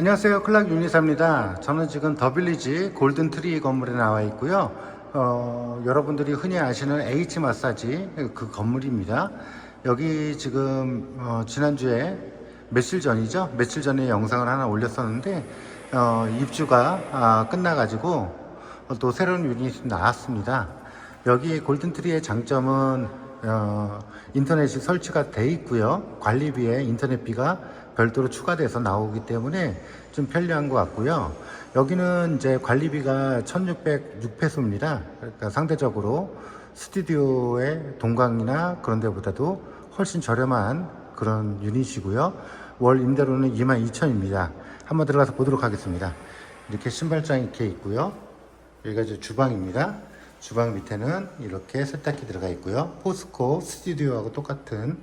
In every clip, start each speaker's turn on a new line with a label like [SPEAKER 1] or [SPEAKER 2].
[SPEAKER 1] 안녕하세요. 클락 유니사입니다. 저는 지금 더빌리지 골든트리 건물에 나와 있고요. 어, 여러분들이 흔히 아시는 H 마사지 그 건물입니다. 여기 지금 어, 지난주에 며칠 전이죠? 며칠 전에 영상을 하나 올렸었는데 어, 입주가 아, 끝나가지고 또 새로운 유닛이 나왔습니다. 여기 골든트리의 장점은 어, 인터넷이 설치가 돼 있고요. 관리비에 인터넷비가 별도로 추가돼서 나오기 때문에 좀 편리한 것 같고요. 여기는 이제 관리비가 1606페소입니다. 그러니까 상대적으로 스튜디오의 동강이나 그런 데보다도 훨씬 저렴한 그런 유닛이고요. 월 임대료는 22,000입니다. 한번 들어가서 보도록 하겠습니다. 이렇게 신발장이 이렇게 있고요. 여기가 이제 주방입니다. 주방 밑에는 이렇게 세탁기 들어가 있고요. 포스코 스튜디오하고 똑같은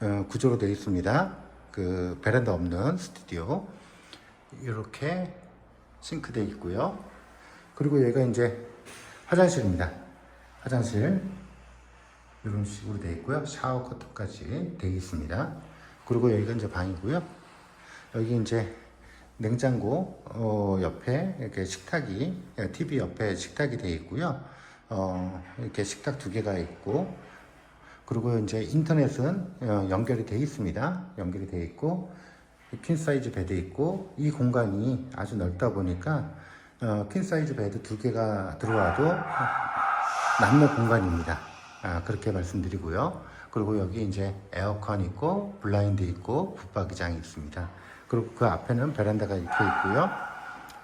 [SPEAKER 1] 어, 구조로 되어 있습니다. 그 베란다 없는 스튜디오. 이렇게 싱크대 있고요. 그리고 여기가 이제 화장실입니다. 화장실 이런 식으로 되어 있고요. 샤워 커튼까지 되어 있습니다. 그리고 여기가 이제 방이고요. 여기 이제 냉장고 어, 옆에 이렇게 식탁이 TV 옆에 식탁이 되어 있고요. 어, 이렇게 식탁 두 개가 있고 그리고 이제 인터넷은 어, 연결이 되어 있습니다. 연결이 되어 있고 퀸 사이즈 베드 있고 이 공간이 아주 넓다 보니까 어, 퀸 사이즈 베드 두 개가 들어와도 남는 공간입니다. 아, 그렇게 말씀드리고요. 그리고 여기 이제 에어컨 있고 블라인드 있고 붙박이장이 있습니다. 그리고 그 앞에는 베란다가 이렇게 있고요.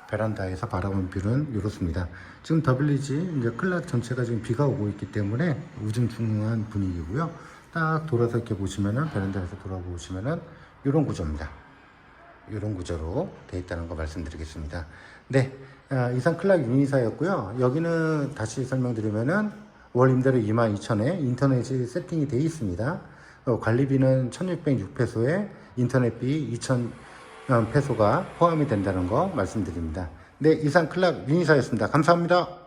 [SPEAKER 1] 베란다에서 바라본 뷰는 이렇습니다. 지금 더빌리지 이제 클락 전체가 지금 비가 오고 있기 때문에 우중충한 분위기고요. 딱 돌아서 이렇게 보시면은 베란다에서 돌아보시면은 이런 구조입니다. 이런 구조로 되어 있다는 거 말씀드리겠습니다. 네, 아, 이상 클락 유니사였고요. 여기는 다시 설명드리면은 월 임대료 22,000에 인터넷이 세팅이 되어 있습니다. 어, 관리비는 1,606페소에 인터넷비 2,000 페소가 포함이 된다는 거 말씀드립니다. 네, 이상 클락 유니사였습니다. 감사합니다.